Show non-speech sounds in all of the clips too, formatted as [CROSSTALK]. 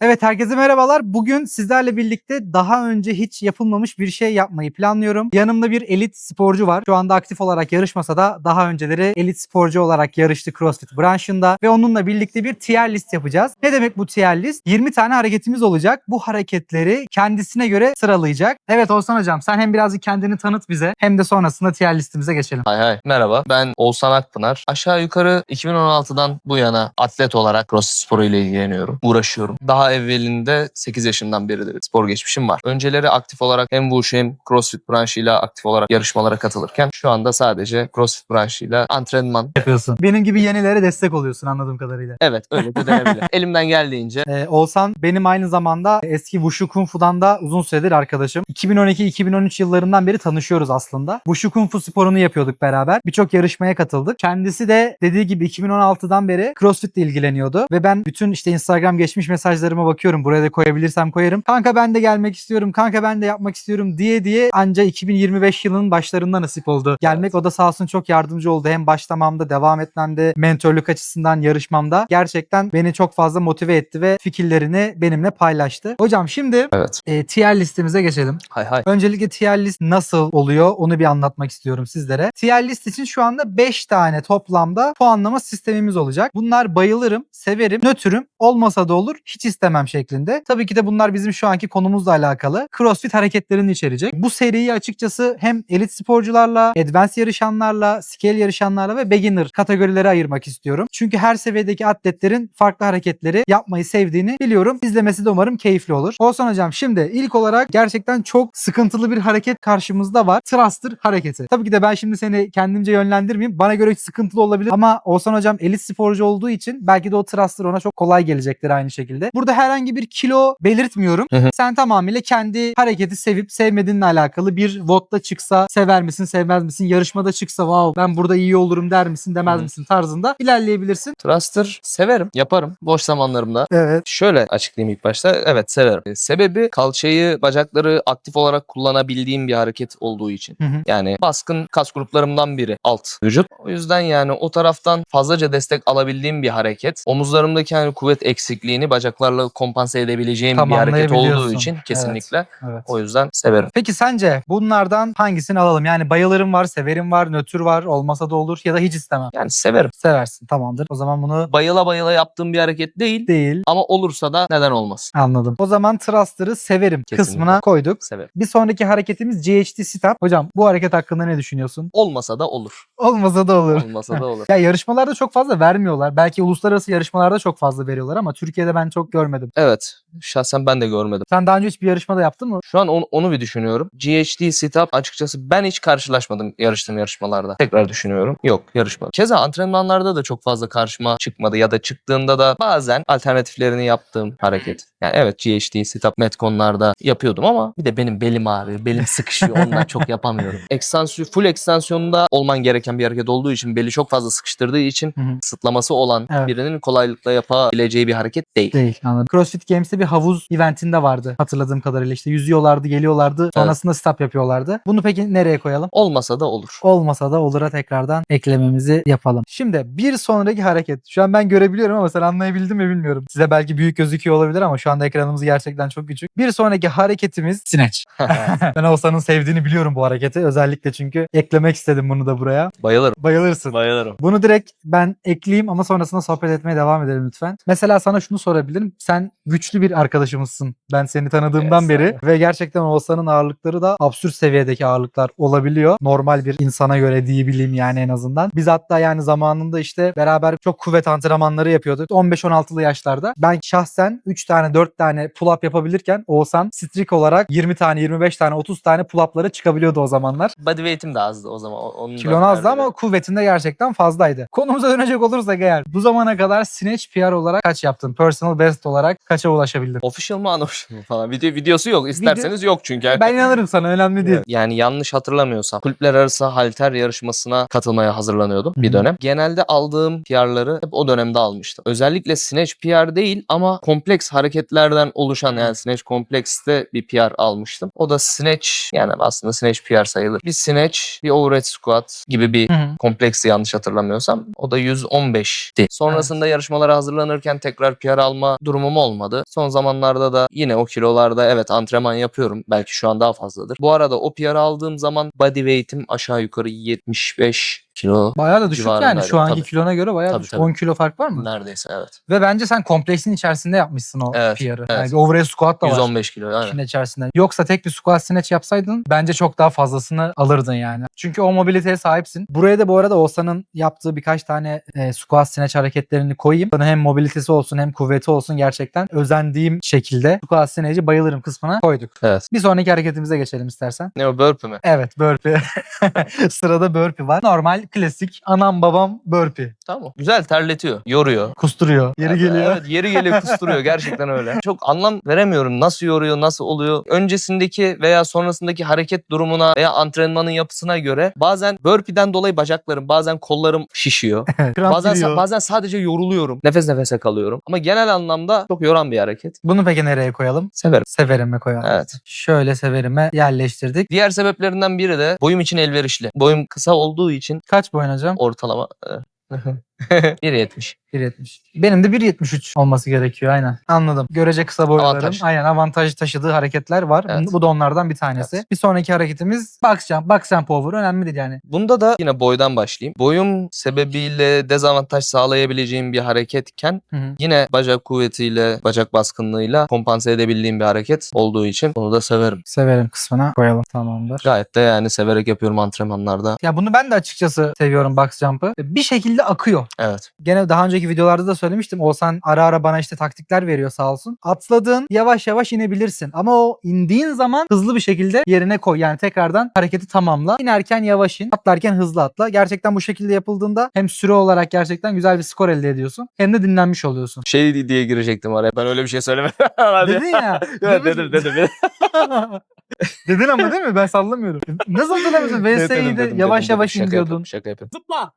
Evet herkese merhabalar. Bugün sizlerle birlikte daha önce hiç yapılmamış bir şey yapmayı planlıyorum. Yanımda bir elit sporcu var. Şu anda aktif olarak yarışmasa da daha önceleri elit sporcu olarak yarıştı CrossFit branşında ve onunla birlikte bir tier list yapacağız. Ne demek bu tier list? 20 tane hareketimiz olacak. Bu hareketleri kendisine göre sıralayacak. Evet Oğuzhan hocam sen hem birazcık kendini tanıt bize hem de sonrasında tier listimize geçelim. Hay hay. Merhaba. Ben Oğuzhan Akpınar. Aşağı yukarı 2016'dan bu yana atlet olarak crossfit sporu ile ilgileniyorum. Uğraşıyorum. Daha evvelinde 8 yaşından beridir spor geçmişim var. Önceleri aktif olarak hem Wushu hem crossfit branşıyla aktif olarak yarışmalara katılırken şu anda sadece crossfit branşıyla antrenman. Yapıyorsun. Benim gibi yenilere destek oluyorsun anladığım kadarıyla. Evet öyle de denebilir. [LAUGHS] Elimden geldiğince Ee, Oğuzhan benim aynı zamanda eski Wushu Kung Fu'dan da uzun süredir arkadaşım. 2012-2013 yıllarından beri tanışıyoruz aslında. Wushu Kung Fu sporunu yapıyorduk beraber. Birçok yarışmaya katıldık. Kendisi de dediği gibi 2016'dan beri CrossFit ile ilgileniyordu. Ve ben bütün işte Instagram geçmiş mesajlarıma bakıyorum. Buraya da koyabilirsem koyarım. Kanka ben de gelmek istiyorum. Kanka ben de yapmak istiyorum diye diye anca 2025 yılının başlarında nasip oldu. Gelmek o da sağ olsun çok yardımcı oldu. Hem başlamamda, devam etmemde, mentörlük açısından yarışmamda. Gerçekten beni çok fazla motive etti ve fikirlerini benimle paylaştı. Hocam şimdi evet. e, tier listemize geçelim. Hay hay. Öncelikle tier list nasıl oluyor onu bir anlatmak istiyorum sizlere. Tier list için şu anda 5 tane toplamda puanlama sistemimiz olacak. Bunlar bayılırım, severim, nötrüm, olmasa da olur, hiç istemem şeklinde. Tabii ki de bunlar bizim şu anki konumuzla alakalı. CrossFit hareketlerini içerecek. Bu seriyi açıkçası hem elit sporcularla, advanced yarışanlarla, scale yarışanlarla ve beginner kategorilere ayırmak istiyorum. Çünkü her seviyedeki atletlerin farklı hareketleri yapmayı sevdiğini biliyorum. İzlemesi de umarım keyifli olur. Olsan hocam şimdi ilk olarak gerçekten çok sıkıntılı bir hareket karşımızda var. Thruster hareketi. Tabii ki de ben şimdi seni kendimce yönlendirmeyeyim. Bana göre sıkıntılı olabilir ama Oğuzhan hocam elit sporcu olduğu için belki de o thruster ona çok kolay gelecektir aynı şekilde. Burada herhangi bir kilo belirtmiyorum. Hı hı. Sen tamamıyla kendi hareketi sevip sevmediğinle alakalı bir votta çıksa sever misin sevmez misin? Yarışmada çıksa wow ben burada iyi olurum der misin demez Hı hı. misin tarzında ilerleyebilirsin. Thruster severim. Yaparım. Boş zamanlarımda. Evet. Şöyle açıklayayım ilk başta. Evet severim. E, Sebebi kalçayı, bacakları aktif olarak kullanabildiğim bir hareket olduğu için. Hı hı. Yani baskın kas gruplarımdan biri alt vücut. O yüzden yani o taraftan fazlaca destek alabildiğim bir hareket. Omuzlarımdaki hani kuvvet eksikliğini bacaklarla kompanse edebileceğim bir hareket olduğu için Evet. kesinlikle Evet. o yüzden severim. Peki sence bunlardan hangisini alalım? Yani bayılırım var, severim var, nötr var, olmasa da olur ya da hiç istemem. Yani severim. Seversin tamamdır. O zaman bunu Bayıla bayıla yaptığım bir hareket değil değil. ama olursa da neden olmasın? Anladım. O zaman thruster'ı severim Kesinlikle. kısmına koyduk. Severim. Bir sonraki hareketimiz GHD sit-up. Hocam bu hareket hakkında ne düşünüyorsun? Olmasa da olur. Olmasa da olur. Olmasa da [LAUGHS] olur. Ya yarışmalarda çok fazla vermiyorlar. Belki uluslararası yarışmalarda çok fazla veriyorlar ama Türkiye'de ben çok görmedim. Evet. Şahsen ben de görmedim. Sen daha önce hiç bir yarışmada yaptın mı? Şu an onu, onu bir düşünüyorum. GHD sit-up açıkçası ben hiç karşılaşmadım yarıştığım yarışmalarda. Tekrar düşünüyorum. Yok yarışmadım. Keza antrenmanlarda da çok fazla karşıma çıkmadı ya da çıktığında da bazen alternatiflerini yaptığım hareket. Yani evet GHD sit-up metconlarda yapıyordum ama bir de benim belim ağrıyor. Belim sıkışıyor. Ondan çok [LAUGHS] yapamıyorum. Ekstansiyon, full ekstansiyonda olman gereken bir hareket olduğu için beli çok fazla sıkıştırdığı için Hı hı. kısıtlaması olan Evet. birinin kolaylıkla yapabileceği bir hareket değil. Değil anladım. CrossFit Games'te bir havuz eventinde vardı hatırladığım kadarıyla. işte yüzüyorlardı, geliyorlardı. Sonrasında stop yapıyorlardı. Bunu peki nereye koyalım? Olmasa da olur. Olmasa da olura tekrardan eklememizi yapalım. Şimdi bir sonraki hareket. Şu an ben görebiliyorum ama sen anlayabildin mi bilmiyorum. Size belki büyük gözüküyor olabilir ama şu anda ekranımız gerçekten çok küçük. Bir sonraki hareketimiz Snatch. [LAUGHS] [LAUGHS] ben Oğuzhan'ın sevdiğini biliyorum bu hareketi. Özellikle çünkü eklemek istedim bunu da buraya. Bayılırım. Bayılırsın. Bayılırım. Bunu direkt ben ekleyeyim ama sonrasında sohbet etmeye devam edelim lütfen. Mesela sana şunu sorabilirim. Sen güçlü bir arkadaşımızsın. Ben seni tanıdığımdan Evet, beri ve gerçekten Oğuzhan'ın ağırlıkları da absürt seviyedeki ağırlıklar olabiliyor. Normal bir insana göre diyebileyim yani en azından. Biz hatta yani zamanında işte beraber çok kuvvet antrenmanları yapıyorduk. 15-16'lı yaşlarda. Ben şahsen 3 tane 4 tane pull-up yapabilirken Oğuzhan strik olarak 20 tane 25 tane 30 tane pull-up'lara çıkabiliyordu o zamanlar. Body weight'im de azdı o zaman. Onun Kilon azdı ama kuvvetinde gerçekten fazlaydı. Konumuza dönecek olursak eğer bu zamana kadar Snatch PR olarak kaç yaptın? Personal best olarak kaça ulaşabildin? Official mı unofficial mı falan. Video, videosu yok. İsterseniz yok çünkü. Ben inanırım sana önemli değil. Yani yanlış hatırlamıyorsam kulüpler arası halter yarışmasına katılmaya hazırlanıyordum bir dönem. Genelde aldığım PR'ları hep o dönemde almıştım. Özellikle Snatch PR değil ama kompleks hareketlerden oluşan yani Snatch komplekste bir PR almıştım. O da Snatch yani aslında Snatch PR sayılır. Bir Snatch, bir Overhead Squat gibi bir kompleksi yanlış hatırlamıyorsam. O da 115'ti. Sonrasında yarışmalara hazırlanırken tekrar PR alma durumum durumum olmadı. Son zamanlarda da yine o kilolarda evet antrenman yapıyorum. Belki şu an daha fazladır. Bu arada o PR'ı aldığım zaman body weight'im aşağı yukarı 75 kilo Bayağı da düşük yani şu anki tabii. kilona göre bayağı Tabii, düşük. tabii. 10 kilo fark var mı? neredeyse evet. Ve bence sen kompleksin içerisinde yapmışsın o Evet, PR'ı. evet. Yani overhead squat da var. 115 kilo aynen. işin içerisinde. Yoksa tek bir squat snatch yapsaydın bence çok daha fazlasını alırdın yani. Çünkü o mobiliteye sahipsin. Buraya da bu arada Oğuzhan'ın yaptığı birkaç tane e, squat snatch hareketlerini koyayım. Sana hem mobilitesi olsun hem kuvveti olsun gerçekten özendiğim şekilde squat snatch'i bayılırım kısmına koyduk. Evet. Bir sonraki hareketimize geçelim istersen. Ne o burpee mi? Evet burpee. [LAUGHS] Sırada burpee var. Normal klasik anam babam burpee. Tamam. Güzel terletiyor. Yoruyor. Kusturuyor. Yeri Evet, geliyor. Evet yeri geliyor kusturuyor gerçekten öyle. [LAUGHS] Çok anlam veremiyorum nasıl yoruyor nasıl oluyor. Öncesindeki veya sonrasındaki hareket durumuna veya antrenmanın yapısına göre bazen burpee'den dolayı bacaklarım bazen kollarım şişiyor. [LAUGHS] Bazen giriyor. bazen sadece yoruluyorum. Nefes nefese kalıyorum. Ama genel anlamda çok yoran bir hareket. Bunu peki nereye koyalım? Severim. Severime koyalım. Evet. Şöyle severime yerleştirdik. Diğer sebeplerinden biri de boyum için elverişli. Boyum kısa olduğu için Kaç boyun hocam? ortalama e, [LAUGHS] [LAUGHS] 1.70. 1.70. Benim de 1.73 olması gerekiyor aynen. Anladım. Görece kısa boyların Avantaj. aynen avantaj taşıdığı hareketler var. Evet. Bu da onlardan bir tanesi. Evet. Bir sonraki hareketimiz box jump. Box jump over önemlidir yani. Bunda da yine boydan başlayayım. Boyum sebebiyle dezavantaj sağlayabileceğim bir hareketken Hı hı. yine bacak kuvvetiyle, bacak baskınlığıyla kompanse edebildiğim bir hareket olduğu için bunu da severim. Severim kısmına koyalım. Tamamdır. Gayet de yani severek yapıyorum antrenmanlarda. Ya bunu ben de açıkçası seviyorum box jump'ı. Bir şekilde akıyor. Evet. Gene daha önceki videolarda da söylemiştim. Oğuzhan ara ara bana işte taktikler veriyor sağ olsun. Atladığın yavaş yavaş inebilirsin. Ama o indiğin zaman hızlı bir şekilde yerine koy. Yani tekrardan hareketi tamamla. İnerken yavaş in. Atlarken hızlı atla. Gerçekten bu şekilde yapıldığında hem süre olarak gerçekten güzel bir skor elde ediyorsun. Hem de dinlenmiş oluyorsun. Şey diye girecektim araya. Ben öyle bir şey söylemedim. [LAUGHS] Dedin ya. [LAUGHS] Mi? dedim dedim. [LAUGHS] Dedin ama değil mi? Ben sallamıyorum. Nasıl hatırlamıyorsun? VS'yi de yavaş dedim, yavaş dedim. Şaka yapıyorum, Şaka yapıyorum. Zıpla.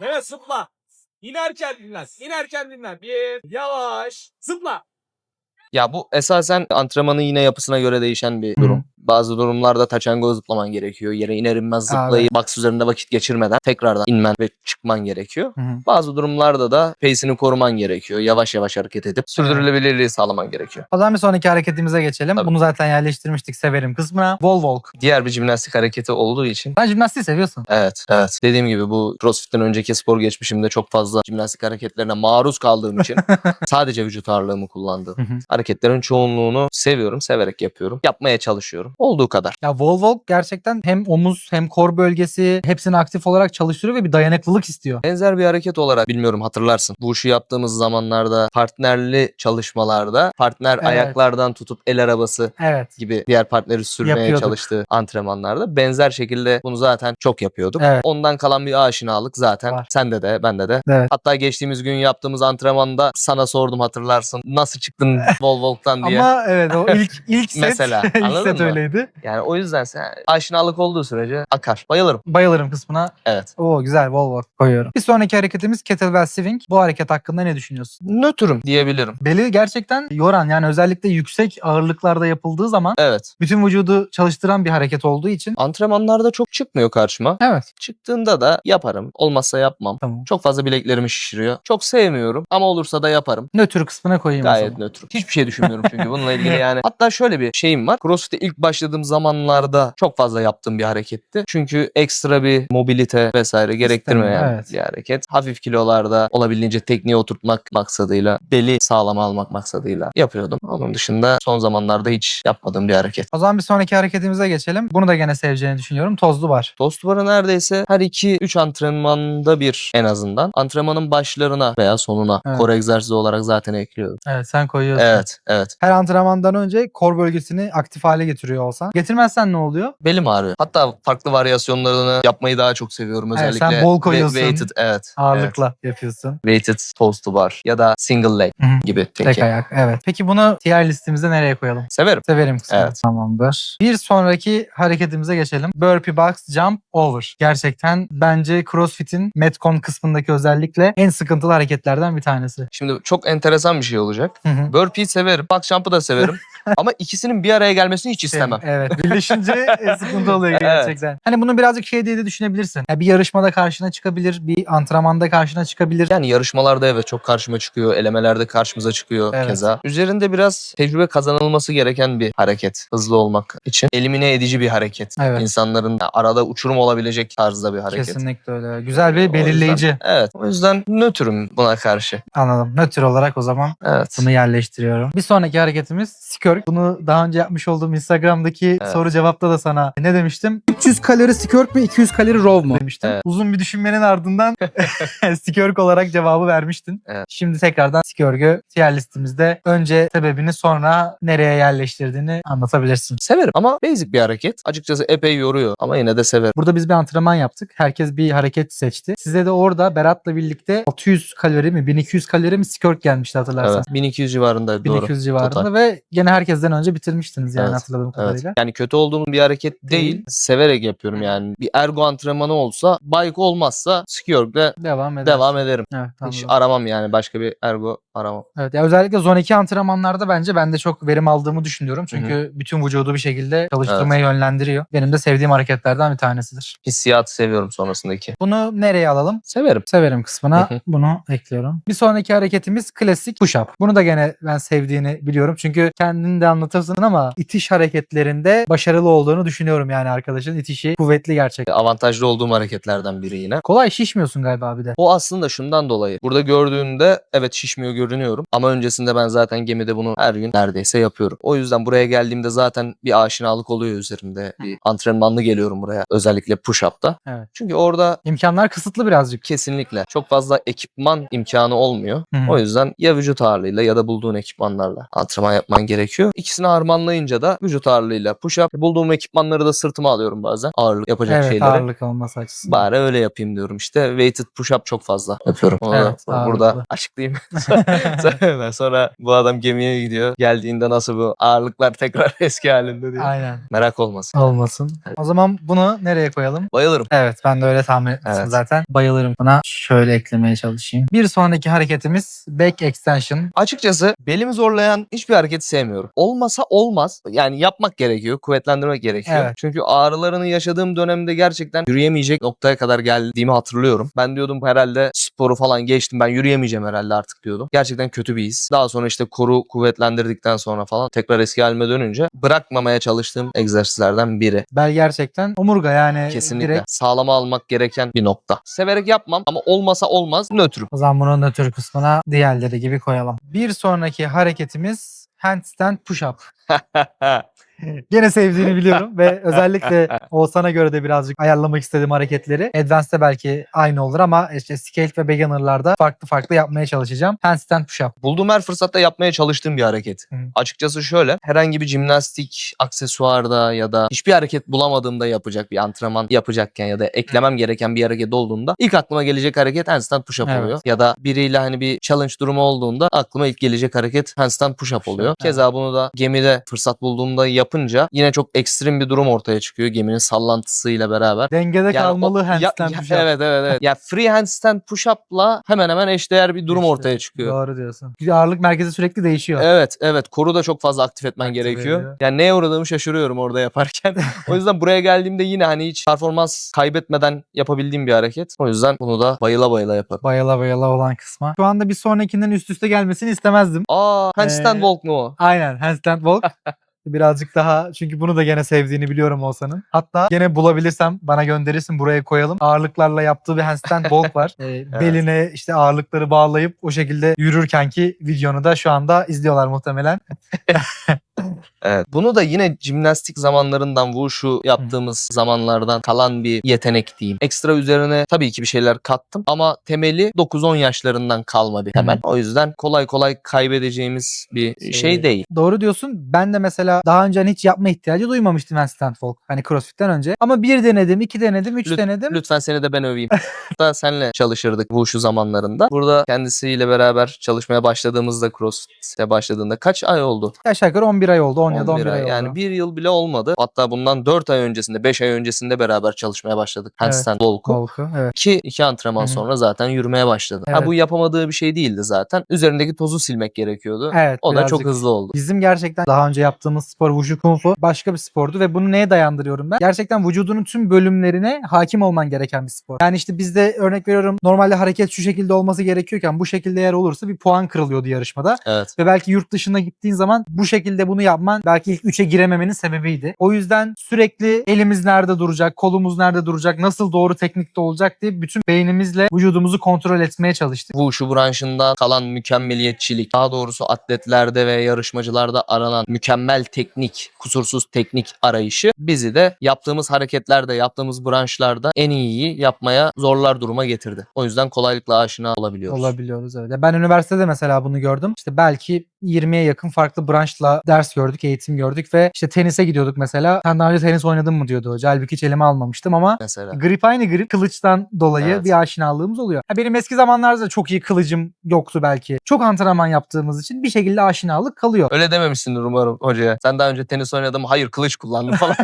Evet zıpla. İnerken dinlen. İnerken dinlen. Bir. Yavaş. Zıpla. Ya bu esasen antrenmanın yine yapısına göre değişen bir Hı. durum. Bazı durumlarda taçango zıplaman gerekiyor. Yere iner inmez zıplayıp box üzerinde vakit geçirmeden tekrardan inmen ve çıkman gerekiyor. Hı hı. Bazı durumlarda da pace'ini koruman gerekiyor. Yavaş yavaş hareket edip sürdürülebilirliği sağlaman gerekiyor. O zaman bir sonraki hareketimize geçelim. Tabii. Bunu zaten yerleştirmiştik severim kısmına. Wall walk. Diğer bir jimnastik hareketi olduğu için Ben jimnastiği seviyorsun. Evet, evet. Dediğim gibi bu CrossFit'ten önceki spor geçmişimde çok fazla jimnastik hareketlerine maruz kaldığım için [LAUGHS] sadece vücut ağırlığımı kullandığım hareketlerin çoğunluğunu seviyorum, severek yapıyorum. Yapmaya çalışıyorum. Olduğu kadar. Ya walk gerçekten hem omuz hem kor bölgesi hepsini aktif olarak çalıştırıyor ve bir dayanıklılık istiyor. Benzer bir hareket olarak bilmiyorum hatırlarsın. Bu işi yaptığımız zamanlarda partnerli çalışmalarda partner Evet. ayaklardan tutup el arabası Evet. gibi diğer partneri sürmeye Yapıyorduk. çalıştığı antrenmanlarda benzer şekilde bunu zaten çok yapıyorduk. Evet. Ondan kalan bir aşinalık zaten Var. sende de bende de. Evet. Hatta geçtiğimiz gün yaptığımız antrenmanda sana sordum hatırlarsın. Nasıl çıktın [LAUGHS] walk'tan diye. Ama evet o ilk ilk set Mesela, [LAUGHS] ilk set mı? Öyleydi. Yani o yüzden sen aşinalık olduğu sürece akar. Bayılırım. Bayılırım kısmına. Evet. Oo güzel wall walk koyuyorum. Bir sonraki hareketimiz kettlebell swing. Bu hareket hakkında ne düşünüyorsun? Nötrüm diyebilirim. Beli gerçekten yoran yani özellikle yüksek ağırlıklarda yapıldığı zaman Evet. bütün vücudu çalıştıran bir hareket olduğu için. Antrenmanlarda çok çıkmıyor karşıma. Evet. Çıktığında da yaparım. Olmazsa yapmam. Tamam. Çok fazla bileklerimi şişiriyor. Çok sevmiyorum ama olursa da yaparım. Nötr kısmına koyayım o Gayet zaman. nötr. Hiçbir şey düşünmüyorum çünkü bununla ilgili [LAUGHS] yani. Hatta şöyle bir şeyim var. CrossFit'e ilk başladığım zamanlarda çok fazla yaptığım bir hareketti. Çünkü ekstra bir mobilite vesaire gerektirmeyen evet. bir hareket. Hafif kilolarda olabildiğince tekniğe oturtmak maksadıyla, beli sağlam almak maksadıyla yapıyordum. Onun dışında son zamanlarda hiç yapmadığım bir hareket. O zaman bir sonraki hareketimize geçelim. Bunu da gene seveceğini düşünüyorum. Tozlu var. Tost barı neredeyse her 2-3 antrenmanda bir en azından. Antrenmanın başlarına veya sonuna Evet. kor egzersizi olarak zaten ekliyorum. Evet sen koyuyorsun. Evet, evet. Her antrenmandan önce kor bölgesini aktif hale getiriyor olsan. Getirmezsen ne oluyor? Belim ağrıyor. Hatta farklı varyasyonlarını yapmayı daha çok seviyorum. Evet, Özellikle sen bol koyuyorsun. Weighted, evet. Ağırlıkla yapıyorsun. Evet. Weighted toast bar ya da single leg Hı hı. gibi tek, Tek ayak. Evet. Peki bunu tier listemize nereye koyalım? Severim. Severim kısmı. Evet. Tamamdır. Bir sonraki hareketimize geçelim. Burpee box jump over. Gerçekten bence CrossFit'in Metcon kısmındaki özellikle en sıkıntılı hareketlerden bir tanesi. Şimdi çok enteresan bir şey olacak. Hı hı. Burpee'yi severim. Box jump'ı da severim. [LAUGHS] Ama ikisinin bir araya gelmesini hiç istemem. Evet. Birleşince e, sıkıntı oluyor [LAUGHS] gerçekten. Hani bunu birazcık şey diye de düşünebilirsin. Ya bir yarışmada karşına çıkabilir, bir antrenmanda karşına çıkabilir. Yani yarışmalarda evet çok karşıma çıkıyor. Elemelerde karşımıza çıkıyor Evet. keza. Üzerinde biraz tecrübe kazanılması gereken bir hareket. Hızlı olmak için. Elimine edici bir hareket. Evet. İnsanların arada uçurum olabilecek tarzda bir hareket. Kesinlikle öyle. Güzel O bir yüzden- belirleyici. evet. O yüzden nötrüm buna karşı. Anladım. Nötr olarak o zaman Evet. bunu yerleştiriyorum. Bir sonraki hareketimiz skörk. Bunu daha önce yapmış olduğum Instagram'daki Evet. soru cevapta da sana ne demiştim? 300 kalori skörk mü 200 kalori row mu demiştim. Evet. Uzun bir düşünmenin ardından [LAUGHS] [LAUGHS] skörk olarak cevabı vermiştin. Evet. Şimdi tekrardan skörk'ü tier listemizde önce sebebini sonra nereye yerleştirdiğini anlatabilirsin. Severim ama basic bir hareket. Açıkçası epey yoruyor ama yine de severim. Burada biz bir antrenman yaptık. Herkes bir hareket seçti. Size de orada Berat'la birlikte 600 kalori mi 1200 kalori mi skörk gelmişti hatırlarsan. Evet. 1200 civarında doğru. 1200 civarında Total. ve gene herkesten önce bitirmiştiniz yani Evet, hatırladığım Evet. Kadarıyla. Yani kötü olduğum bir hareket değil. Severek yapıyorum yani. Bir ergo antrenmanı olsa, bike olmazsa skiorg'le Devam eder. devam ederim. Evet, Hiç anladım. aramam yani başka bir ergo aramam. evet ya özellikle zone 2 antrenmanlarda bence ben de çok verim aldığımı düşünüyorum. Çünkü bütün vücudu bir şekilde çalıştırmaya yönlendiriyor. Benim de sevdiğim hareketlerden bir tanesidir. Hissiyatı seviyorum sonrasındaki. Bunu nereye alalım? Severim. Severim kısmına Hı hı. bunu ekliyorum. Bir sonraki hareketimiz klasik push-up. Bunu da gene ben sevdiğini biliyorum. Çünkü kendini de anlatırsın ama itiş hareketlerinde başarılı olduğunu düşünüyorum yani arkadaşın. itişi kuvvetli gerçekten. Avantajlı olduğum hareketlerden biri yine. Kolay şişmiyorsun galiba abi de. O aslında şundan dolayı. Burada gördüğünde evet şişmiyor görünüyorum. Ama öncesinde ben zaten gemide bunu her gün neredeyse yapıyorum. O yüzden buraya geldiğimde zaten bir aşinalık oluyor üzerimde. Bir antrenmanlı geliyorum buraya. Özellikle push-up'ta. Evet. Çünkü orada İmkanlar kısıtlı birazcık. kesinlikle çok fazla ekipman imkanı olmuyor. Hı hı. O yüzden ya vücut ağırlığıyla ya da bulduğun ekipmanlarla antrenman yapman gerekiyor. İkisini harmanlayınca da vücut ağırlığıyla push-up. Bulduğum ekipmanları da sırtıma alıyorum bazen. Ağırlık yapacak Evet şeyleri. ağırlık olması açısından. Bari öyle yapayım diyorum işte. Weighted push-up çok fazla yapıyorum. Onu Evet, da burada ağırlıklı. [LAUGHS] açıklayayım. [LAUGHS] Sonra- sonra bu adam gemiye gidiyor. Geldiğinde nasıl bu ağırlıklar tekrar [LAUGHS] eski halinde diye. Aynen. Merak olmasın. Olmasın. O zaman bunu nereye koyalım? Bayılırım. Evet ben de öyle tahmin etmiştim Evet. zaten. Bayılırım buna. Şöyle eklemeye çalışayım. Bir sonraki hareketimiz back extension. Açıkçası belimi zorlayan hiçbir hareketi sevmiyorum. Olmasa olmaz. Yani yapmak gerekiyor. Kuvvetlendirmek gerekiyor. Evet. Çünkü ağrılarını yaşadığım dönemde gerçekten yürüyemeyecek noktaya kadar geldiğimi hatırlıyorum. Ben diyordum herhalde sporu falan geçtim. Ben yürüyemeyeceğim herhalde artık diyordum. Gerçekten kötü bir his. Daha sonra işte koru kuvvetlendirdikten sonra falan tekrar eski halime dönünce bırakmamaya çalıştığım egzersizlerden biri. Bel gerçekten omurga yani Kesinlikle. direkt. Sağlama almak gereken bir nokta. Severek yapmam ama olmasa olmaz nötrüm. O zaman bunu nötr kısmına diğerleri gibi koyalım. Bir sonraki hareketimiz handstand push-up. [LAUGHS] [LAUGHS] Gene sevdiğini biliyorum ve [LAUGHS] özellikle Oğuzhan'a göre de birazcık ayarlamak istediğim hareketleri. Advanced'de belki aynı olur ama işte Scale ve Beginner'larda farklı farklı yapmaya çalışacağım. Handstand push-up. Bulduğum her fırsatta yapmaya çalıştığım bir hareket. Hı. Açıkçası şöyle herhangi bir jimnastik aksesuarda ya da hiçbir hareket bulamadığımda yapacak bir antrenman yapacakken ya da eklemem gereken bir hareket olduğunda ilk aklıma gelecek hareket handstand push-up Evet. oluyor. Ya da biriyle hani bir challenge durumu olduğunda aklıma ilk gelecek hareket handstand push-up oluyor. Evet. Keza bunu da gemide fırsat bulduğumda yapınca yine çok ekstrem bir durum ortaya çıkıyor geminin sallantısıyla beraber. Dengede Yani kalmalı o- handstand ya- push-up. Evet evet evet. ya free handstand push-up'la hemen hemen eşdeğer bir durum İşte, ortaya çıkıyor. Doğru diyorsun. Ağırlık merkezi sürekli değişiyor. Evet evet koru da çok fazla aktif etmen Aktif gerekiyor. ediyor. Yani neye uğradığımı şaşırıyorum orada yaparken. [LAUGHS] o yüzden buraya geldiğimde yine hani hiç performans kaybetmeden yapabildiğim bir hareket. O yüzden bunu da bayıla bayıla yaparım. Bayıla bayıla olan kısma. Şu anda bir sonrakinden üst üste gelmesini istemezdim. Aa handstand Ee, walk mu o? Aynen handstand walk. [LAUGHS] Birazcık daha çünkü bunu da gene sevdiğini biliyorum Oğuzhan'ın. Hatta gene bulabilirsem bana gönderirsin buraya koyalım. Ağırlıklarla yaptığı bir handstand [LAUGHS] walk var. Ee, Beline işte ağırlıkları bağlayıp o şekilde yürürkenki videonu da şu anda izliyorlar muhtemelen. [LAUGHS] Evet. Bunu da yine jimnastik zamanlarından wushu yaptığımız zamanlardan kalan bir yetenek diyeyim. Ekstra üzerine tabii ki bir şeyler kattım ama temeli 9-10 yaşlarından kalma bir temel. O yüzden kolay kolay kaybedeceğimiz bir şey değil. Doğru diyorsun. Ben de mesela daha önce hani hiç yapma ihtiyacı duymamıştım handstand walk. Hani crossfit'ten önce. Ama bir denedim, iki denedim, üç Lüt- denedim. Lütfen seni de ben öveyim. [LAUGHS] Hatta senle çalışırdık şu zamanlarında. Burada kendisiyle beraber çalışmaya başladığımızda CrossFit'e başladığında kaç ay oldu? Aşağı yukarı 11 ay oldu, 10 ya da 11 ay oldu. Yani bir yıl bile olmadı. Hatta bundan 4 ay öncesinde, 5 ay öncesinde beraber çalışmaya başladık. Handstand walk'u. Volku, evet. Ki iki antrenman Hı hı. sonra zaten yürümeye başladı. Ha, Evet. bu yapamadığı bir şey değildi zaten. Üzerindeki tozu silmek gerekiyordu. Evet, o da çok hızlı oldu. Bizim gerçekten daha önce yaptığımız spor Wushu Kung Fu başka bir spordu ve bunu neye dayandırıyorum ben? Gerçekten vücudunun tüm bölümlerine hakim olman gereken bir spor. Yani işte bizde örnek veriyorum normalde hareket şu şekilde olması gerekiyorken bu şekilde eğer olursa bir puan kırılıyordu yarışmada. Evet. Ve belki yurt dışına gittiğin zaman bu şekilde bunu yapman belki ilk 3'e girememenin sebebiydi. O yüzden sürekli elimiz nerede duracak, kolumuz nerede duracak, nasıl doğru teknikte olacak diye bütün beynimizle vücudumuzu kontrol etmeye çalıştık. Wushu branşından kalan mükemmeliyetçilik, daha doğrusu atletlerde ve yarışmacılarda aranan mükemmel teknik, kusursuz teknik arayışı bizi de yaptığımız hareketlerde, yaptığımız branşlarda en iyiyi yapmaya zorlar duruma getirdi. O yüzden kolaylıkla aşina olabiliyoruz. Olabiliyoruz öyle. Ben üniversitede mesela bunu gördüm. İşte belki 20'ye yakın farklı branşla ders gördük, eğitim gördük ve işte tenise gidiyorduk mesela. Sen daha önce tenis oynadın mı diyordu hoca. Halbuki hiç elime almamıştım ama Mesela. grip aynı grip. Kılıçtan dolayı Evet. bir aşinalığımız oluyor. Ha, benim eski zamanlarda da çok iyi kılıcım yoktu belki. Çok antrenman yaptığımız için bir şekilde aşinalık kalıyor. Öyle dememişsindir umarım hocaya. Sen daha önce tenis oynadım, hayır kılıç kullandım falan.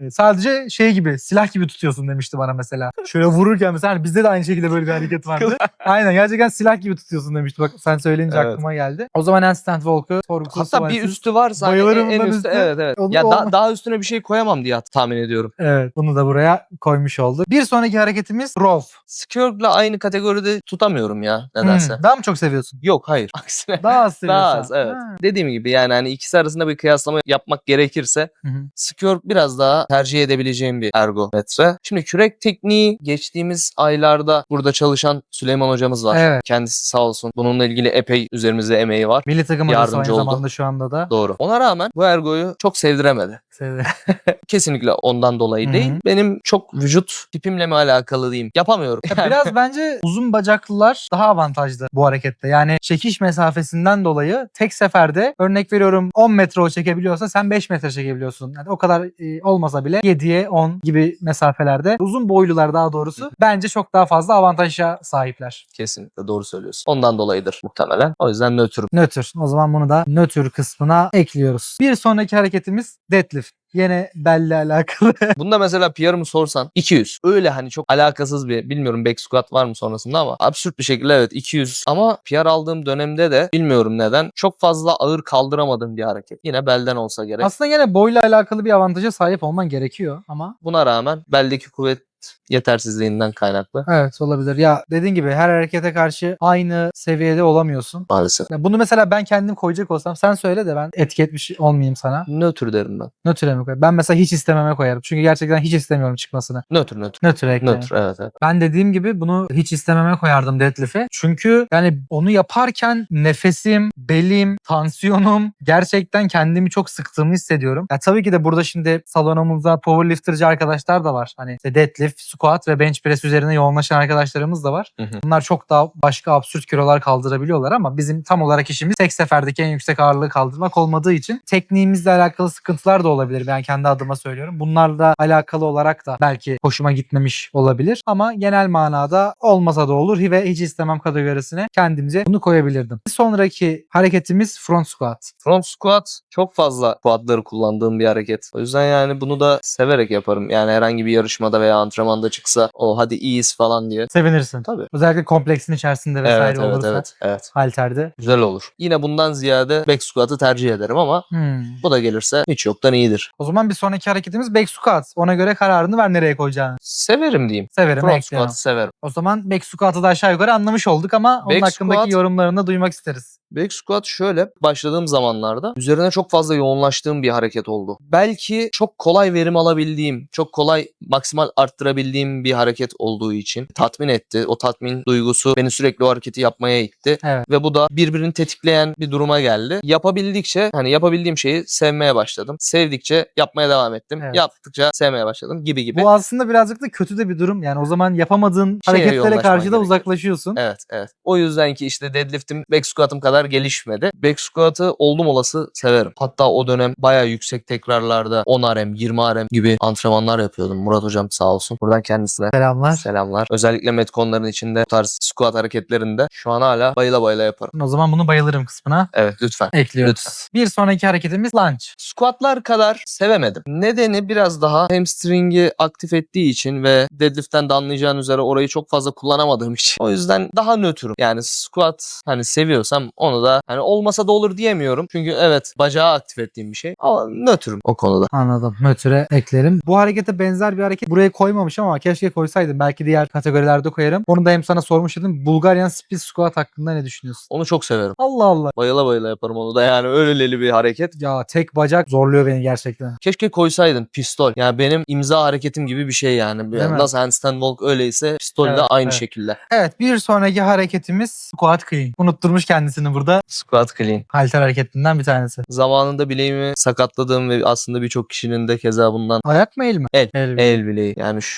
[LAUGHS] Sadece şey gibi silah gibi tutuyorsun demişti bana mesela. Şöyle vururken mesela hani bizde de aynı şekilde böyle bir hareket vardı. [LAUGHS] Aynen gerçekten silah gibi tutuyorsun demişti. Bak sen söyleyince Evet. aklıma geldi. O zaman handstand walk'u sorgusuz Hatta bir üstü varsa hani Bayılırım en, en üstü. üstüne. Evet evet. Onu Ya da- daha üstüne bir şey koyamam diye tahmin ediyorum. Evet bunu da buraya koymuş olduk. Bir sonraki hareketimiz row. Skirk'la aynı kategoride tutamıyorum ya nedense. Hmm, daha mı çok seviyorsun? Yok hayır. [LAUGHS] Aksine. Daha az [LAUGHS] seviyorsun. Daha az evet. Ha. Dediğim gibi yani hani ikisi arasında bir kıyaslama yapmak gerekirse Hı hı. Skirk biraz daha tercih edebileceğim bir ergometre. Şimdi kürek tekniği geçtiğimiz aylarda burada çalışan Süleyman hocamız var. Evet. Kendisi sağ olsun bununla ilgili epey üzerimizde emeği var. Milli takım hocası Yardımcı aynı oldu. zamanda şu anda da. Doğru. Ona rağmen bu ergoyu çok sevdiremedi. Sevdi. [LAUGHS] Kesinlikle ondan dolayı Hı hı. değil. Benim çok vücut tipimle mi alakalı diyeyim. Yapamıyorum. Ya Biraz [LAUGHS] bence uzun bacaklılar daha avantajlı bu harekette. Yani çekiş mesafesinden dolayı tek seferde örnek veriyorum 10 metre o çekebiliyorsa sen 5 metre çekebiliyorsun. Yani o kadar e, olmasa bile 7'ye 10 gibi mesafelerde uzun boylular daha doğrusu bence çok daha fazla avantaja sahipler. Kesinlikle doğru söylüyorsun. Ondan dolayıdır muhtemelen. O yüzden nötrüm. Nötr. O zaman bunu da nötr kısmına ekliyoruz. Bir sonraki hareketimiz deadlift. Yine belle alakalı. [LAUGHS] Bunda mesela PR'ımı sorsan 200. Öyle hani çok alakasız bir bilmiyorum back squat var mı sonrasında ama absürt bir şekilde evet 200. Ama PR aldığım dönemde de bilmiyorum neden çok fazla ağır kaldıramadığım bir hareket. Yine belden olsa gerek. Aslında yine boyla alakalı bir avantaja sahip olman gerekiyor ama Buna rağmen beldeki kuvvet yetersizliğinden kaynaklı Evet olabilir. Ya dediğin gibi her harekete karşı aynı seviyede olamıyorsun. maalesef. Ya bunu mesela ben kendim koyacak olsam sen söyle de ben etki etmiş olmayayım sana. Nötr derim ben. Nötre mi koyarım? Ben mesela hiç istememe koyarım. Çünkü gerçekten hiç istemiyorum çıkmasını. Nötr nötr. Nötre eklerim. Nötr evet evet. Ben dediğim gibi bunu hiç istememe koyardım deadlift'e. Çünkü yani onu yaparken nefesim, belim, tansiyonum gerçekten kendimi çok sıktığımı hissediyorum. Ya tabii ki de burada şimdi salonumuzda powerlifterci arkadaşlar da var. Hani işte deadlift, squat ve bench press üzerine yoğunlaşan arkadaşlarımız da var. Hı hı. Bunlar çok daha başka absürt kilolar kaldırabiliyorlar ama bizim tam olarak işimiz tek seferdeki en yüksek ağırlığı kaldırmak olmadığı için tekniğimizle alakalı sıkıntılar da olabilir. Ben kendi adıma söylüyorum. Bunlarla alakalı olarak da belki hoşuma gitmemiş olabilir ama genel manada olmasa da olur ve hiç istemem kategorisine kendimce bunu koyabilirdim. Bir sonraki hareketimiz front squat. Front squat çok fazla quadları kullandığım bir hareket. O yüzden yani bunu da severek yaparım. Yani herhangi bir yarışmada veya antrenmanda çıksa o hadi iyiyiz falan diye. Sevinirsin. Tabii. Özellikle kompleksin içerisinde vesaire Evet evet olursa evet evet. halterde. Güzel olur. Yine bundan ziyade back squat'ı tercih ederim ama Hmm. bu da gelirse hiç yoktan iyidir. O zaman bir sonraki hareketimiz back squat. Ona göre kararını ver nereye koyacağını. Severim diyeyim. Severim. Front squat'ı severim. O zaman back squat'ı da aşağı yukarı anlamış olduk ama onun Back hakkındaki squat- yorumlarını da duymak isteriz. Back squat şöyle başladığım zamanlarda üzerine çok fazla yoğunlaştığım bir hareket oldu. Belki çok kolay verim alabildiğim, çok kolay maksimal arttırabildiğim bir hareket olduğu için tatmin etti. O tatmin duygusu beni sürekli o hareketi yapmaya itti. Evet. Ve bu da birbirini tetikleyen bir duruma geldi. Yapabildikçe hani yapabildiğim şeyi sevmeye başladım. Sevdikçe yapmaya devam ettim. Evet. Yaptıkça sevmeye başladım gibi gibi. Bu aslında birazcık da kötü de bir durum. Yani o zaman yapamadığın Şeye hareketlere karşı da gerekiyor. uzaklaşıyorsun. Evet evet. O yüzden ki işte deadlift'im back squat'ım kadar gelişmedi. Back squat'ı oldum olası severim. Hatta o dönem bayağı yüksek tekrarlarda 10 RM, 20 RM gibi antrenmanlar yapıyordum. Murat hocam sağ olsun. Olsun. Buradan kendisine Selamlar. selamlar. Özellikle metkonların içinde bu tarz squat hareketlerinde şu an hala bayıla bayıla yaparım. O zaman bunu bayılırım kısmına Evet lütfen. ekliyoruz. Lütfen. Bir sonraki hareketimiz lunge. Squatlar kadar sevemedim. Nedeni biraz daha hamstring'i aktif ettiği için ve deadlift'ten de anlayacağın üzere orayı çok fazla kullanamadığım için. O yüzden daha nötrüm. Yani squat hani seviyorsam onu da hani olmasa da olur diyemiyorum. Çünkü evet bacağı aktif ettiğim bir şey ama nötrüm o konuda. Anladım. Mötüre eklerim. Bu harekete benzer bir hareket buraya koymamışım ama keşke koysaydım. Belki diğer kategorilerde koyarım. Onu da hem sana sormuştum. Bulgarian Split Squat hakkında ne düşünüyorsun? Onu çok severim. Allah Allah. Bayıla bayıla yaparım onu da yani öyleli bir hareket. Ya tek bacak zorluyor beni gerçekten. Keşke koysaydın pistol. Yani benim imza hareketim gibi bir şey yani. Mi? Nasıl handstand walk öyleyse pistol de Evet, aynı evet. şekilde. Evet bir sonraki hareketimiz squat clean. Unutturmuş kendisini burada. Squat clean. Halter hareketinden bir tanesi. Zamanında bileğimi sakatladığım ve aslında birçok kişinin de keza bundan Ayak mı el mi? El. El. el bileği. Yani şu,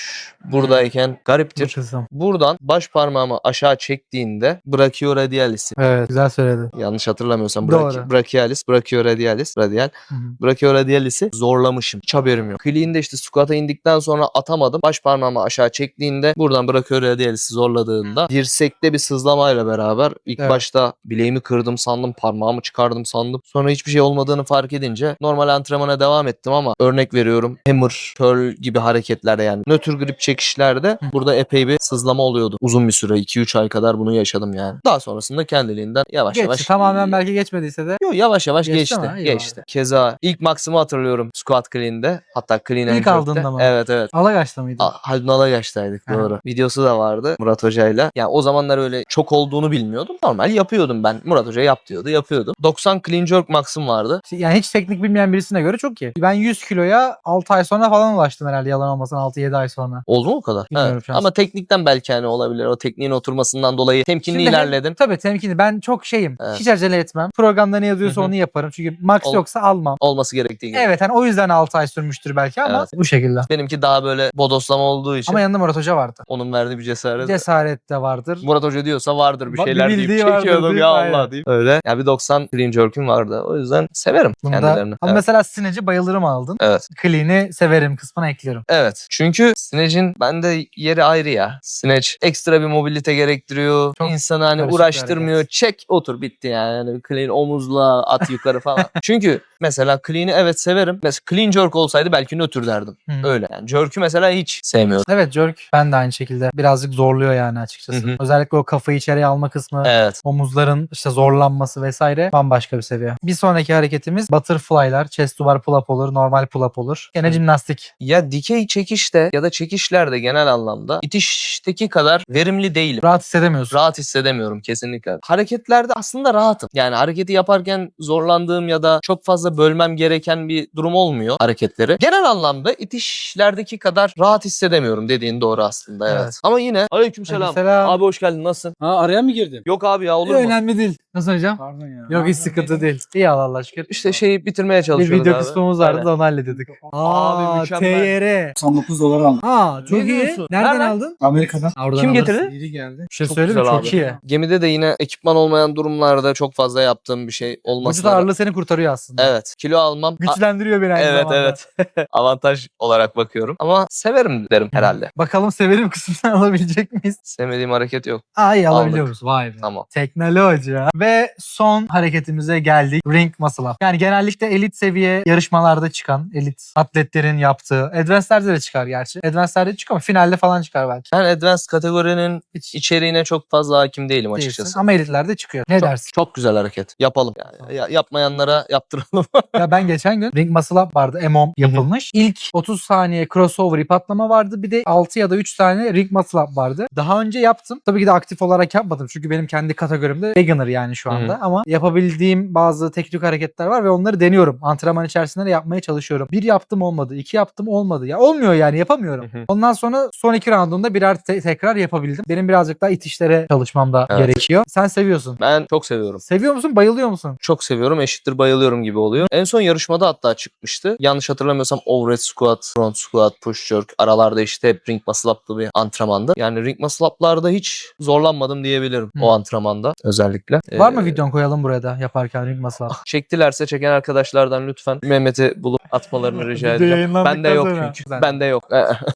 buradayken Bu gariptir. kısım. Buradan baş parmağımı aşağı çektiğinde brachioradialis'i Evet güzel söyledi. yanlış hatırlamıyorsam Doğru. braki, brachialis, brachioradialis, radial. Hı hı. Brachioradialis'i zorlamışım. Hiç haberim yok. Clean'de işte squat'a indikten sonra atamadım. Baş parmağımı aşağı çektiğinde buradan brachioradialis'i zorladığında dirsekte bir sızlamayla beraber ilk Evet. başta bileğimi kırdım sandım, parmağımı çıkardım sandım. Sonra hiçbir şey olmadığını fark edince normal antrenmana devam ettim ama örnek veriyorum hammer, curl gibi hareketlerde yani nötr grip çekişlerde burada epey bir sızlama oluyordu. Uzun bir süre 2-3 ay kadar bunu yaşadım yani. Daha sonrasında kendiliğinden yavaş Geçti. yavaş Tamamen belki geçmediyse de Yo yavaş yavaş Geçti geçti. İyi Geçti. Keza ilk Maxim'i hatırlıyorum squat clean'de. Hatta clean and İlk jerk'te. aldığında mı? Evet evet. Alagaç'ta mıydı? A- Haldun Alagaç'taydık Ha. doğru. Videosu da vardı Murat Hoca'yla. Yani o zamanlar öyle çok olduğunu bilmiyordum. Normal yapıyordum ben. Murat Hoca yap diyordu yapıyordum. 90 clean jerk max'ım vardı. Yani hiç teknik bilmeyen birisine göre çok iyi. Ben 100 kiloya 6 ay sonra falan ulaştım herhalde yalan olmasın 6-7 ay sonra. Oldu mu o kadar? Bilmiyorum Evet. şu an. Ama teknikten belki hani olabilir. O tekniğin oturmasından dolayı temkinli Şimdi hem- ilerledin. Tabii temkinli. Ben çok şeyim. Evet. Hiç acele etmem. Programda ne yazıyorsa Hı hı. onu yaparım. Çünkü max Ol- yoksa almam. Olması gerektiği gibi. Evet hani o yüzden 6 ay sürmüştür belki ama Evet. bu şekilde. Benimki daha böyle bodoslama olduğu için Ama yanında Murat Hoca vardı. onun verdiği bir cesaret. Cesaret de vardır. Murat Hoca diyorsa vardır bir Bak, bir şeyler deyip bildiği vardır çekiyordum deyip, ya aynen. Allah deyip. Öyle. Ya bir 90 clean jerk'üm vardı. O yüzden severim Bunda, kendilerini. ama evet. mesela sineci bayılırım aldın. Evet. Clean'i severim kısmına ekliyorum. Evet. Çünkü Snatch'in bende yeri ayrı ya. Snatch ekstra bir mobilite gerektiriyor. Çok İnsanı hani karışık uğraştırmıyor. hareket. Çek otur bitti yani. yani clean omuzla at yukarı falan. [LAUGHS] Çünkü mesela clean'i evet severim. Mesela clean jerk olsaydı belki nötr derdim. Hı. Öyle. Yani jerk'ü mesela hiç sevmiyorum. Evet jerk ben de aynı şekilde birazcık zorluyor yani açıkçası. Hı hı. Özellikle o kafayı içeriye alma kısmı. Evet. omuzların işte zorlanması vesaire bambaşka bir seviye. Bir sonraki hareketimiz butterfly'lar, chest to bar pull up olur, normal pull up olur. Gene Hı. jimnastik. Ya dikey çekişte ya da çekişlerde genel anlamda itişteki kadar verimli değilim. Rahat hissedemiyorsun. Rahat hissedemiyorum kesinlikle. Hareketlerde aslında rahatım. Yani hareketi yaparken zorlandığım ya da çok fazla bölmem gereken bir durum olmuyor hareketleri. Genel anlamda itişlerdeki kadar rahat hissedemiyorum dediğin doğru aslında evet. Evet. Ama yine aleykümselam. Aleykümselam. Abi hoş geldin nasılsın? Ha araya mı girdim? Yok abi ya olur mu? Önemli değil. Nasıl hocam? Pardon ya. Yok hiç sıkıntı değil. İyi Allah Allah şükür. İşte şeyi bitirmeye bir çalışıyoruz video abi. kısmımız vardı Aynen. da onu hallededik. Abi mükemmel. TYR. 99 dolar aldım. Aa çok Ne iyi. diyorsun? Nereden Nereden? aldın? Amerika'dan. Oradan Kim alırsın. getirdi? Biri geldi. Bir şey Çok söyleyeyim mi? güzel Çok abi. iyi. Gemide de yine ekipman olmayan durumlarda çok fazla yaptığım bir şey olması. Vücut ağırlığı seni kurtarıyor aslında. Evet. Kilo almam. Güçlendiriyor beni aynı Evet zamanda. evet. [LAUGHS] Avantaj olarak bakıyorum. Ama severim derim herhalde. Bakalım severim [LAUGHS] kısmını alabilecek miyiz? Sevmediğim hareket yok. Aldık. alabiliyoruz. Vay be. Tamam. Teknoloji. Ve son hareketimize geldik. Ring muscle up. Yani genellikle elit seviye yarışmalarda çıkan, elit atletlerin yaptığı, advanced'lerde de çıkar gerçi. Advanced'lerde çıkıyor ama finalde falan çıkar belki. Ben advanced kategorinin Hiç içeriğine çok fazla hakim değilim değilsin. açıkçası. Ama elitlerde çıkıyor. Ne çok, dersin? çok güzel hareket. Yapalım. Yani ya- yapmayanlara yaptıralım. [LAUGHS] ya ben geçen gün ring muscle up vardı. EMOM yapılmış. İlk 30 saniye crossover ip atlama vardı. Bir de 6 ya da 3 tane ring muscle up vardı. Daha önce yaptım. Tabii ki de aktif olarak yapmadım. Çünkü benim kendi kategorimde beginner yani şu anda. Ama yapabildiğim bazı teknik hareketler var ve onları deniyorum. Antrenman içerisinde de yapmaya çalışıyorum. Bir yaptım olmadı. iki yaptım olmadı. Ya olmuyor yani yapamıyorum. Hı. Ondan sonra son iki roundunda birer te- tekrar yapabildim. Benim birazcık daha itişlere çalışmam da Evet. gerekiyor. Sen seviyorsun. Ben çok seviyorum. Seviyor musun? Bayılıyor musun? Çok seviyorum. Eşittir bayılıyorum gibi oluyor. En son yarışmada hatta çıkmıştı. Yanlış hatırlamıyorsam overhead squat, front squat, push jerk. Aralarda işte hep ring muscle up'lı bir antrenmandı. Yani ring muscle up'larda hiç zorlanmadım diyebilirim Hı. o antrenmanda özellikle. Var Ee, mı videon koyalım buraya da yaparken ring muscle up? [LAUGHS] Çektilerse çeken arkadaşlardan lütfen Mehmet'i bulup atmalarını [LAUGHS] rica Bir de edeceğim. yayınlandıktan Bende yok sonra. çünkü. Ben- Bende yok.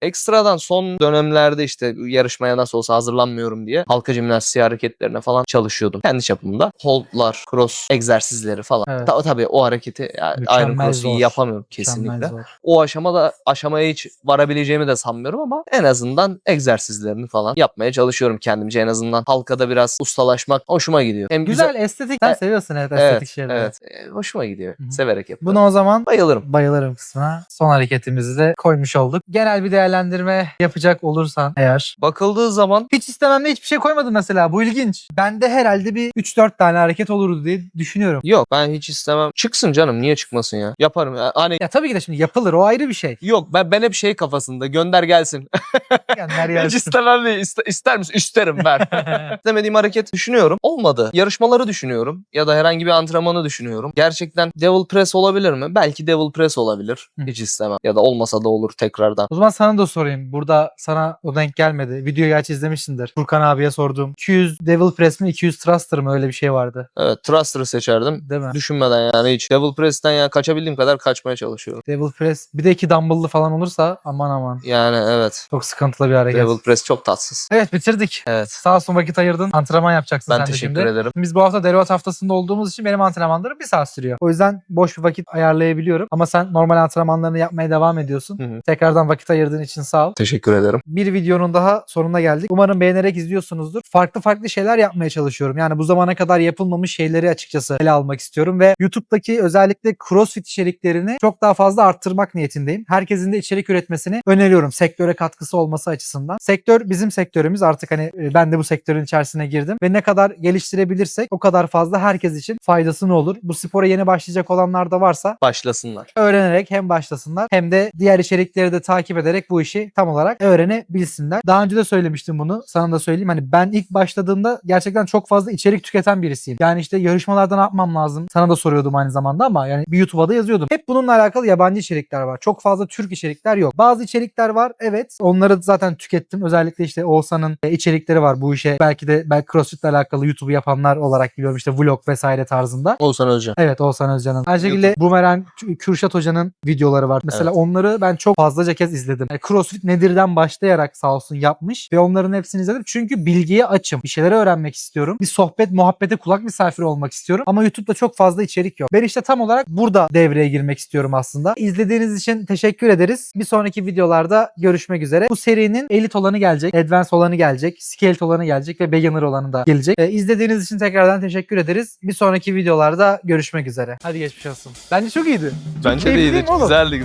Ekstradan son dönemlerde işte yarışmaya nasıl olsa hazırlanmıyorum diye halka jimnastiği hareketlerine falan çalışıyordum. Kendi çapımda. Hold'lar, cross egzersizleri falan. Evet. Ta- tabii o hareketi yani Iron Cross'u iyi yapamıyorum kesinlikle. O aşamada aşamaya hiç varabileceğimi de sanmıyorum ama en azından egzersizlerini falan yapmaya çalışıyorum kendimce. En azından halkada biraz ustalaşmak hoşuma gidiyor. Hem Güzel estetik. Sen E- seviyorsun evet estetik Evet, şeyleri. evet. Hoşuma gidiyor. Hı hı. Severek yapıyorum. Bunu o zaman Bayılırım. bayılırım kısmına son hareketimizi de koymuş olduk. Genel bir değerlendirme yapacak olursan eğer. Bakıldığı zaman Hiç istememde hiçbir şey koymadım mesela. Bu ilginç. Bende herhalde bir 3-4 tane hareket olurdu diye düşünüyorum. yok ben hiç istemem. Çıksın canım niye çıkmasın ya? Yaparım. Ya, Hani Ya tabii ki de şimdi yapılır o ayrı bir şey. yok ben ben hep şey kafasında gönder gelsin. [LAUGHS] Gönder hiç gelsin. istemem değil. İste- ister misin? İsterim ver. [LAUGHS] İstemediğim hareket düşünüyorum. Olmadı. Yarışmaları düşünüyorum. Ya da herhangi bir antrenmanı düşünüyorum. Gerçekten devil press olabilir mi? Belki devil press olabilir. Hı. Hiç istemem. Ya da olmasa da olur tekrardan. O zaman sana da sorayım. Burada sana o denk gelmedi. Videoyu aç izlemişsindir. Furkan abiye sorduğum. 200 Devil Press mi 200 Thruster mı öyle bir şey vardı. Evet thruster'ı seçerdim. Değil mi? Düşünmeden yani hiç. Devil press'ten ya kaçabildiğim kadar kaçmaya çalışıyorum. Devil Press bir de iki dumbbell'lı falan olursa aman aman. Yani evet. Çok sıkıntılı bir hareket. Devil press çok tatsız. Evet bitirdik. Evet. Sağ olsun vakit ayırdın. Antrenman yapacaksın Ben sen de teşekkür şimdi. ederim. Biz bu hafta derivat haftasında olduğumuz için benim antrenmanlarım bir saat sürüyor. O yüzden boş bir vakit ayarlayabiliyorum. Ama sen normal antrenmanlarını yapmaya devam ediyorsun. Hı hı. Tekrardan vakit ayırdığın için sağ ol. Teşekkür ederim. Bir videonun daha sonuna geldik. Umarım beğenerek izliyorsunuzdur. Farklı farklı şeyler yapmaya çalışıyorum. Yani bu zamana kadar yapılmamış şeyleri açıkçası ele almak istiyorum ve YouTube'daki özellikle CrossFit içeriklerini çok daha fazla arttırmak niyetindeyim. Herkesin de içerik üretmesini öneriyorum sektöre katkısı olması açısından. Sektör bizim sektörümüz. Artık hani e, ben de bu sektörün içerisine girdim ve ne kadar geliştirebilirsek o kadar fazla herkes için faydası ne olur. Bu spora yeni başlayacak olanlar da varsa Başlasınlar. öğrenerek hem başlasınlar hem de diğer içerikleri de takip ederek bu işi tam olarak öğrenebilsinler. Daha önce de söylemiştim bunu. Sana da söyleyeyim. Hani ben ilk başladığımda gerçekten çok fazla içerik tüketen birisiyim. Yani işte yarışmalarda ne yapmam lazım? Sana da soruyordum aynı zamanda ama yani bir YouTube'a da yazıyordum. Hep bununla alakalı yabancı içerikler var. Çok fazla Türk içerikler yok. Bazı içerikler var. Evet. Onları zaten tükettim. Özellikle işte Oğuzhan'ın e, içerikleri var bu işe. Belki de belki CrossFit'le alakalı YouTube'u yapanlar olarak biliyorum. işte vlog vesaire tarzında. Oğuzhan Özcan. Evet Oğuzhan Özcan'ın. Aynı şekilde Boomerang Kü- Kürşat Hoca'nın videoları var. Mesela Evet. onları ben çok fazlaca kez izledim. Yani CrossFit nedirden başlayarak sağ olsun yapmış ve onların hepsini izledim. Çünkü bilgiye açım. Bir şeyleri öğrenmek istiyorum. Bir sohbet, muhabbete kulak misafiri olmak istiyorum. Ama YouTube'da çok fazla içerik yok. Ben işte tam olarak burada devreye girmek istiyorum aslında. İzlediğiniz için teşekkür ederiz. Bir sonraki videolarda görüşmek üzere. Bu serinin elit olanı gelecek, advanced olanı gelecek, skilled olanı gelecek ve beginner olanı da gelecek. Ee, izlediğiniz için tekrardan teşekkür ederiz. Bir sonraki videolarda görüşmek üzere. Hadi geçmiş olsun. Bence çok iyiydi. Bence de iyiydi. oğlum? Güzeldi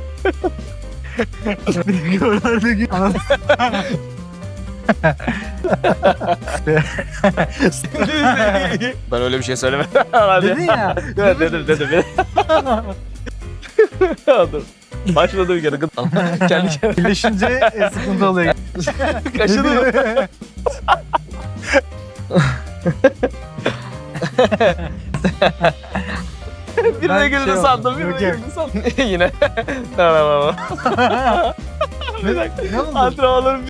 [LAUGHS] ben öyle bir şey söylemedim. [LAUGHS] Dedin ya. Evet, dedim dedim. Dur. Başladı bir kere. Kendi kendine Birleşince e, sıkıntı oluyor. kaşıdı. [LAUGHS] Birine güldü şey sandım. Birine yok, güldü sandım. [LAUGHS] Yine. Tamam tamam. [LAUGHS] Ne, ne oldu? Antrenmanlarım